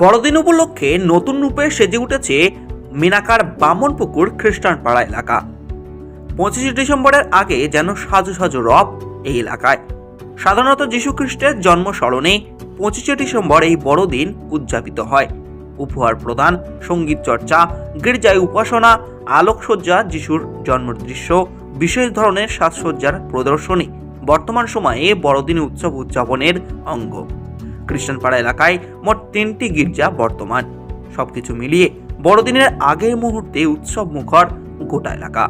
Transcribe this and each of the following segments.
বড়দিন উপলক্ষে নতুন রূপে সেজে উঠেছে মিনাকার বামনপুকুর খ্রিস্টান পাড়া এলাকা। পঁচিশে ডিসেম্বরের আগে যেন সাজু সাজু রব এই এলাকায়। সাধারণত যীশু খ্রিস্টের জন্ম স্মরণে পঁচিশে ডিসেম্বর এই বড়দিন উদযাপিত হয়। উপহার প্রদান, সংগীত চর্চা, গির্জায় উপাসনা, আলোকসজ্জা যিশুর জন্মের দৃশ্য বিশেষ ধরনের সাজসজ্জার প্রদর্শনী বর্তমান সময়ে বড়দিন উৎসব উদযাপনের অঙ্গ। খ্রিস্টানপাড়া এলাকায় মোট তিনটি গির্জা বর্তমান। সবকিছু মিলিয়ে বড়দিনের আগের মুহূর্তে উৎসব মুখর গোটা এলাকা।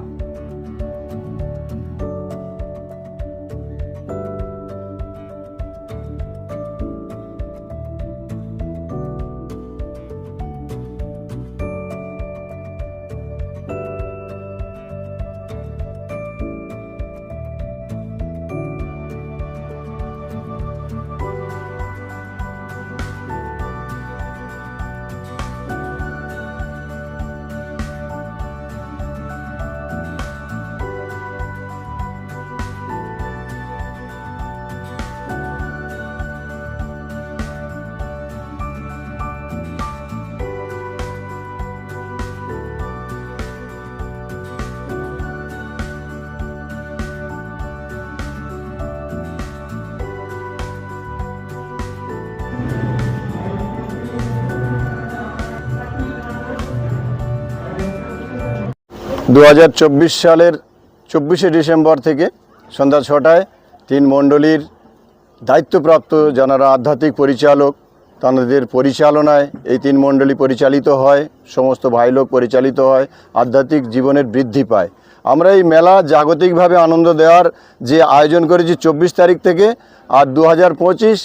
দু হাজার চব্বিশ সালের চব্বিশে ডিসেম্বর থেকে সন্ধ্যা ছটায় তিন মণ্ডলীর দায়িত্বপ্রাপ্ত যারা আধ্যাত্মিক পরিচালক, তাদের পরিচালনায় এই তিন মণ্ডলী পরিচালিত হয়, সমস্ত ভাই লোক পরিচালিত হয়, আধ্যাত্মিক জীবনের বৃদ্ধি পায়। আমরা এই মেলা জাগতিকভাবে আনন্দ দেওয়ার যে আয়োজন করেছি চব্বিশ তারিখ থেকে, আর দু হাজার পঁচিশ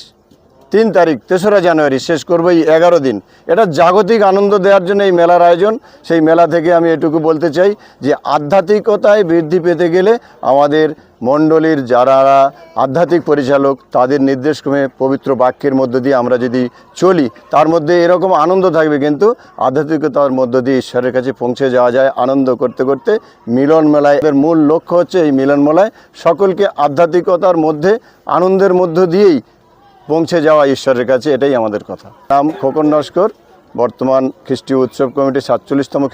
তিন তারিখ, তেসরা জানুয়ারি, শেষ করব এই এগারো দিন। এটা জাগতিক আনন্দ দেওয়ার জন্য এই মেলার আয়োজন। সেই মেলা থেকে আমি এটুকু বলতে চাই যে আধ্যাত্মিকতায় বৃদ্ধি পেতে গেলে আমাদের মণ্ডলীর যারা আধ্যাত্মিক পরিচালক, তাদের নির্দেশক্রমে পবিত্র বাক্যের মধ্য দিয়ে আমরা যদি চলি, তার মধ্যে এরকম আনন্দ থাকবে কিন্তু আধ্যাত্মিকতার মধ্য দিয়ে ঈশ্বরের কাছে পৌঁছে যাওয়া যায় আনন্দ করতে করতে মিলন মেলায়। এদের মূল লক্ষ্য হচ্ছে এই মিলন মেলায় সকলকে আধ্যাত্মিকতার মধ্যে, আনন্দের মধ্য দিয়েই পৌঁছে যাওয়া ঈশ্বরের কাছে, এটাই আমাদের কথা। নাম খোকন নস্কর, বর্তমান খ্রিস্টীয় উৎসব কমিটির সাতচল্লিশতম